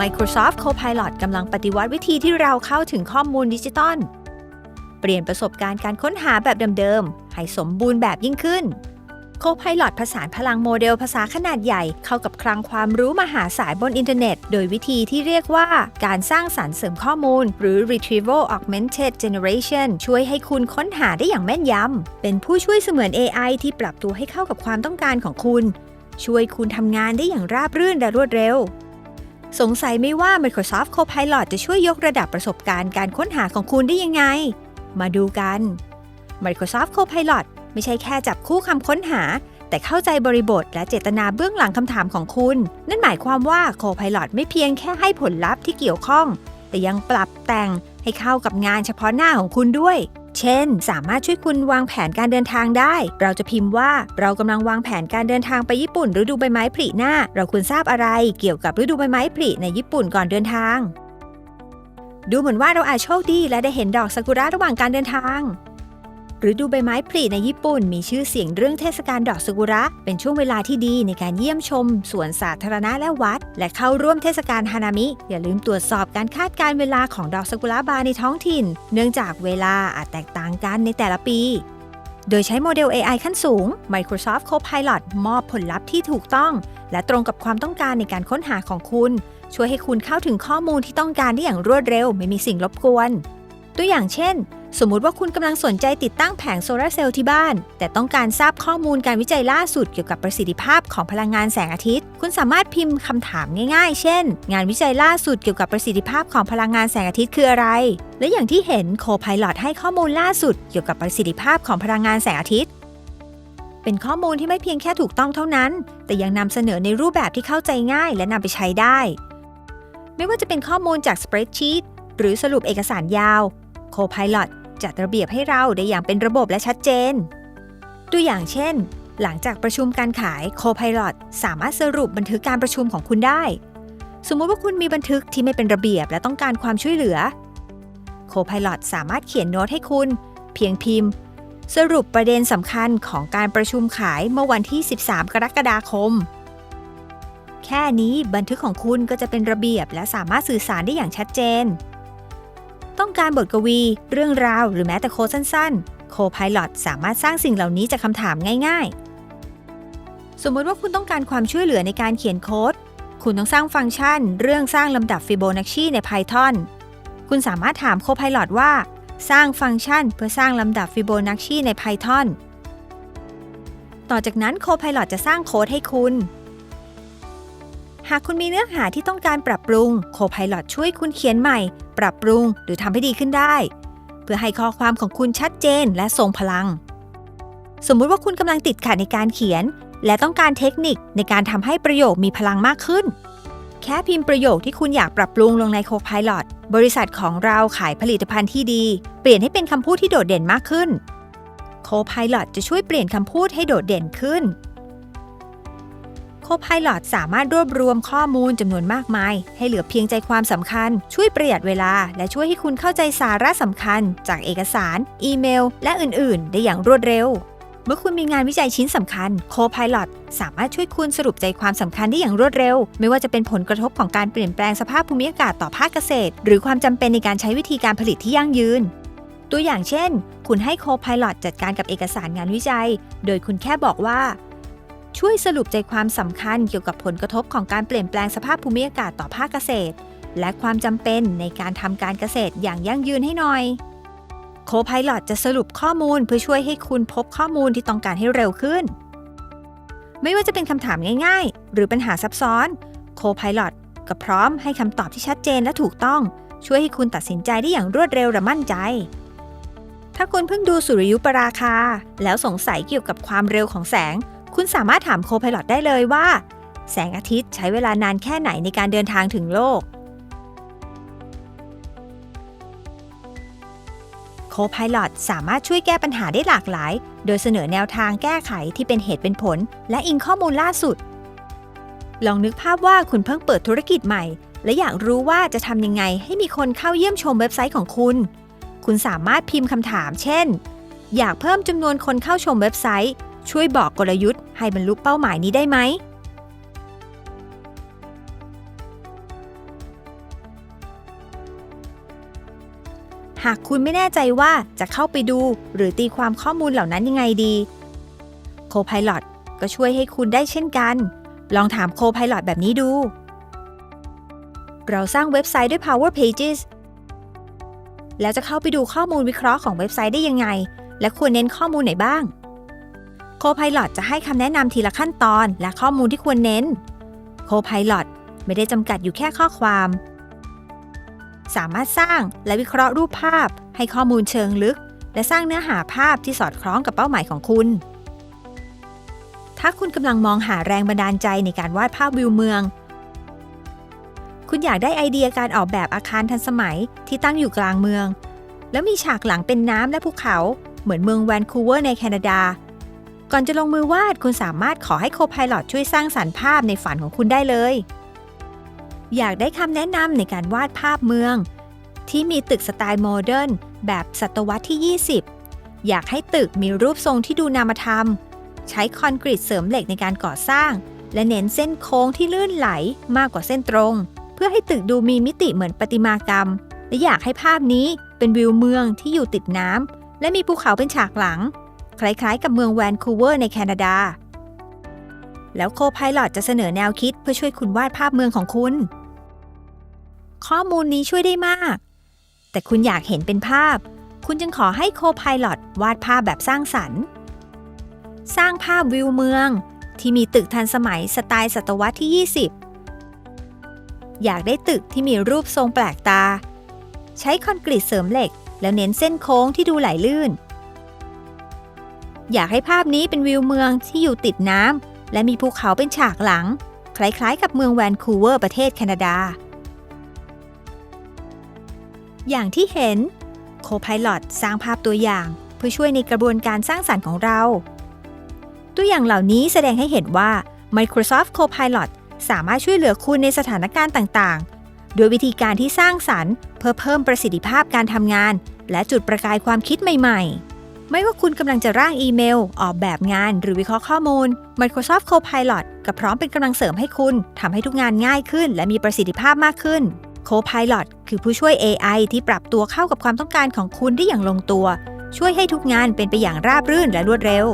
Microsoft Copilot กำลังปฏิวัติวิธีที่เราเข้าถึงข้อมูลดิจิตอล เปลี่ยนประสบการณ์การค้นหาแบบเดิมๆ ให้สมบูรณ์แบบยิ่งขึ้น Copilot ผสานพลังโมเดลภาษาขนาดใหญ่เข้ากับคลังความรู้มหาศาลบนอินเทอร์เน็ต โดยวิธีที่เรียกว่าการสร้างสารรค์เสริมข้อมูล หรือ Retrieval Augmented Generation ช่วยให้คุณค้นหาได้อย่างแม่นยำ เป็นผู้ช่วยเสมือน AI ที่ปรับตัวให้เข้ากับความต้องการของคุณ ช่วยคุณทำงานได้อย่างราบรื่นและรวดเร็ว สงสัยไหม่ว่า Microsoft Copilot จะช่วยยกระดับประสบการณ์การค้นหาของคุณได้ยังไง มาดูกัน Microsoft Copilot ไม่ใช่แค่จับคู่คำค้นหา แต่เข้าใจบริบทและเจตนาเบื้องหลังคำถามของคุณ นั่นหมายความว่า Copilot ไม่เพียงแค่ให้ผลลัพธ์ที่เกี่ยวข้อง แต่ยังปรับแต่งให้เข้ากับงานเฉพาะหน้าของคุณด้วย เช่น สามารถช่วยคุณวางแผนการเดินทางได้ เราจะพิมพ์ว่าเรากำลังวางแผนการเดินทางไปญี่ปุ่นฤดูใบไม้ผลิหน้า เราควรทราบอะไรเกี่ยวกับฤดูใบไม้ผลิในญี่ปุ่นก่อนเดินทาง ดูเหมือนว่าเราอาจโชคดีและได้เห็นดอกซากุระระหว่างการเดินทาง ฤดูใบไม้ผลิในญี่ปุ่น มีชื่อเสียงเรื่องเทศกาลดอกซากุระ เป็นช่วงเวลาที่ดีในการเยี่ยมชม สวนสาธารณะและวัด และเข้าร่วมเทศกาลฮานามิ อย่าลืมตรวจสอบการคาดการเวลาของดอกซากุระบานในท้องถิ่น เนื่องจากเวลาอาจแตกต่างกันในแต่ละปี โดยใช้โมเดล AI ขั้นสูง Microsoft Copilot มอบผลลัพธ์ที่ถูกต้อง และตรงกับความต้องการในการค้นหาของคุณ ช่วยให้คุณเข้าถึงข้อมูลที่ต้องการได้อย่างรวดเร็ว ไม่มีสิ่งรบกวน ตัวอย่างเช่น สมมุติว่าคุณกำลังสนใจติดตั้งแผงโซลาร์เซลล์ที่บ้าน แต่ต้องการทราบข้อมูลการวิจัยล่าสุดเกี่ยวกับประสิทธิภาพของพลังงานแสงอาทิตย์ คุณสามารถพิมพ์คำถามง่ายๆ เช่น งานวิจัยล่าสุดเกี่ยวกับประสิทธิภาพของพลังงานแสงอาทิตย์คืออะไร และอย่างที่เห็นโคพาย o t ให้ข้อมูลล่าสุดเกี่ยวกับประสิทธิภาพของพลังงานแสงอาทิตย์ เป็นข้อมูลที่ไม่เพียงแค่ถูกต้องเท่านั้น แต่ยังนำเสนอในรูปแบบที่เข้าใจง่าย และนำไปใช้ได้ ไม่ว่าจะเป็นข้อมูลจาก Spreadsheet หรือสรุปเอกสารยาว Copilot จัดระเบียบให้เราได้อย่างเป็นระบบและชัดเจน ตัวอย่างเช่น หลังจากประชุมการขาย Copilot สามารถสรุปบันทึกการประชุมของคุณได้ สมมติว่าคุณมีบันทึกที่ไม่เป็นระเบียบและต้องการความช่วยเหลือ Copilot สามารถเขียนโน้ตให้คุณ เพียงพิมพ์ สรุปประเด็นสำคัญของการประชุมขายเมื่อวันที่ 13 กรกฎาคม แค่นี้บันทึกของคุณก็จะเป็นระเบียบและสามารถสื่อสารได้อย่างชัดเจน ต้องการบทกวี เรื่องราวหรือแม้แต่โค้ดสั้นๆ Copilot สามารถสร้างสิ่งเหล่านี้จากคำถามง่าย ๆ สมมติว่าคุณต้องการความช่วยเหลือในการเขียนโค้ด คุณต้องสร้างฟังก์ชัน เรื่องสร้างลำดับฟิโบนัชชีใน Python คุณสามารถถาม Copilot ว่า สร้างฟังก์ชันเพื่อสร้างลำดับฟิโบนัชชีใน Python ต่อจากนั้น Copilot จะสร้างโค้ดให้คุณ หากคุณมีเนื้อหาที่ต้องการปรับปรุง Copilot ช่วยคุณเขียนใหม่ ปรับปรุงหรือทำให้ดีขึ้นได้ เพื่อให้ข้อความของคุณชัดเจนและทรงพลัง สมมุติว่าคุณกำลังติดขัดในการเขียน และต้องการเทคนิคในการทำให้ประโยคมีพลังมากขึ้น แค่พิมพ์ประโยคที่คุณอยากปรับปรุงลงใน Copilot บริษัทของเราขายผลิตภัณฑ์ที่ดี เปลี่ยนให้เป็นคำพูดที่โดดเด่นมากขึ้น Copilot จะช่วยเปลี่ยนคำพูดให้โดดเด่นขึ้น Copilot สามารถรวบรวมข้อมูลจำนวนมากมาย ให้เหลือเพียงใจความสำคัญ ช่วยประหยัดเวลา และช่วยให้คุณเข้าใจสาระสำคัญ จากเอกสาร อีเมล และอื่น ๆ ได้อย่างรวดเร็ว เมื่อคุณมีงานวิจัยชิ้นสำคัญ Copilot สามารถช่วยคุณสรุปใจความสำคัญได้อย่างรวดเร็ว ไม่ว่าจะเป็นผลกระทบของการเปลี่ยนแปลงสภาพภูมิอากาศต่อภาคเกษตร หรือความจำเป็นในการใช้วิธีการผลิตที่ยั่งยืน ตัวอย่างเช่น คุณให้ Copilot จัดการกับเอกสารงานวิจัย โดยคุณแค่บอกว่า ช่วยสรุปใจความสำคัญเกี่ยวกับผลกระทบของการเปลี่ยนแปลงสภาพภูมิอากาศต่อภาคเกษตร และความจำเป็นในการทำการเกษตรอย่างยั่งยืนให้หน่อย Copilot จะสรุปข้อมูลเพื่อช่วยให้คุณพบข้อมูลที่ต้องการให้เร็วขึ้น ไม่ว่าจะเป็นคำถามง่าย ๆ หรือปัญหาซับซ้อน Copilot ก็พร้อมให้คำตอบที่ชัดเจนและถูกต้อง ช่วยให้คุณตัดสินใจได้อย่างรวดเร็วและมั่นใจถ้าคุณเพิ่งดูสุริยุปราคา แล้วสงสัยเกี่ยวกับความเร็วของแสง คุณสามารถถาม Copilot ได้เลยว่า แสงอาทิตย์ใช้เวลานานแค่ไหนในการเดินทางถึงโลก Copilot สามารถช่วยแก้ปัญหาได้หลากหลาย โดยเสนอแนวทางแก้ไขที่เป็นเหตุเป็นผล และอิงข้อมูลล่าสุด ลองนึกภาพว่าคุณเพิ่งเปิดธุรกิจใหม่ และอยากรู้ว่าจะทำยังไงให้มีคนเข้าเยี่ยมชมเว็บไซต์ของคุณ คุณสามารถพิมพ์คำถาม เช่น อยากเพิ่มจำนวนคนเข้าชมเว็บไซต์ ช่วยบอกกลยุทธ์ให้บรรลุเป้าหมายนี้ได้ไหม หากคุณไม่แน่ใจว่าจะเข้าไปดูหรือตีความข้อมูลเหล่านั้นยังไงดี Copilot ก็ช่วยให้คุณได้เช่นกัน ลองถาม Copilot แบบนี้ดู เราสร้างเว็บไซต์ด้วย Power Pages แล้วจะเข้าไปดูข้อมูลวิเคราะห์ของเว็บไซต์ได้ยังไง และควรเน้นข้อมูลไหนบ้าง Copilot จะให้คำแนะนำทีละขั้นตอนและข้อมูลที่ควรเน้น Copilot ไม่ได้จำกัดอยู่แค่ข้อความ สามารถสร้างและวิเคราะห์รูปภาพ ให้ข้อมูลเชิงลึก และสร้างเนื้อหาภาพที่สอดคล้องกับเป้าหมายของคุณ ถ้าคุณกำลังมองหาแรงบันดาลใจในการวาดภาพวิวเมือง คุณอยากได้ไอเดียการออกแบบอาคารทันสมัยที่ตั้งอยู่กลางเมือง แล้วมีฉากหลังเป็นน้ำและภูเขา เหมือนเมืองแวนคูเวอร์ในแคนาดา ก่อนจะลงมือวาดคุณสามารถขอให้โคพายลอตช่วยสร้างสรรค์ภาพในฝันของคุณได้เลย อยากได้คำแนะนำในการวาดภาพเมือง ที่มีตึกสไตล์โมเดิร์นแบบศตวรรษที่ 20 อยากให้ตึกมีรูปทรงที่ดูนามธรรม ใช้คอนกรีตเสริมเหล็กในการก่อสร้าง และเน้นเส้นโค้งที่ลื่นไหลมากกว่าเส้นตรง เพื่อให้ตึกดูมีมิติเหมือนประติมากรรม และอยากให้ภาพนี้เป็นวิวเมืองที่อยู่ติดน้ำและมีภูเขาเป็นฉากหลัง คล้ายๆ กับเมืองแวนคูเวอร์ในแคนาดา แล้วโคพายลอตจะเสนอแนวคิดเพื่อช่วยคุณวาดภาพเมืองของคุณ ข้อมูลนี้ช่วยได้มาก แต่คุณอยากเห็นเป็นภาพ คุณจึงขอให้โคพายลอตวาดภาพแบบสร้างสรรค์ สร้างภาพวิวเมือง ที่มีตึกทันสมัยสไตล์ศตวรรษที่ 20 อยากได้ตึกที่มีรูปทรงแปลกตา ใช้คอนกรีตเสริมเหล็ก แล้วเน้นเส้นโค้งที่ดูไหลลื่น อยากให้ภาพนี้เป็นวิวเมืองที่อยู่ติดน้ำและมีภูเขาเป็นฉากหลัง คล้ายๆ กับเมืองแวนคูเวอร์ประเทศแคนาดา อย่างที่เห็นโคพายลอตสร้างภาพตัวอย่างเพื่อช่วยในกระบวนการสร้างสรรค์ของเรา ตัวอย่างเหล่านี้แสดงให้เห็นว่า Microsoft Copilot สามารถช่วยเหลือคุณในสถานการณ์ต่างๆ โดยวิธีการที่สร้างสรรค์ เพื่อเพิ่มประสิทธิภาพการทำงาน และจุดประกายความคิดใหม่ ๆ ไม่ว่าคุณกำลังจะร่างอีเมล ออกแบบงานหรือวิเคราะห์ข้อมูล Microsoft Copilot ก็พร้อมเป็นกำลังเสริมให้คุณทำให้ทุกงานง่ายขึ้น และมีประสิทธิภาพมากขึ้น Copilot คือผู้ช่วย AI ที่ปรับตัวเข้ากับความต้องการของคุณได้อย่างลงตัว ช่วยให้ทุกงานเป็นไปอย่างราบรื่นและรวดเร็ว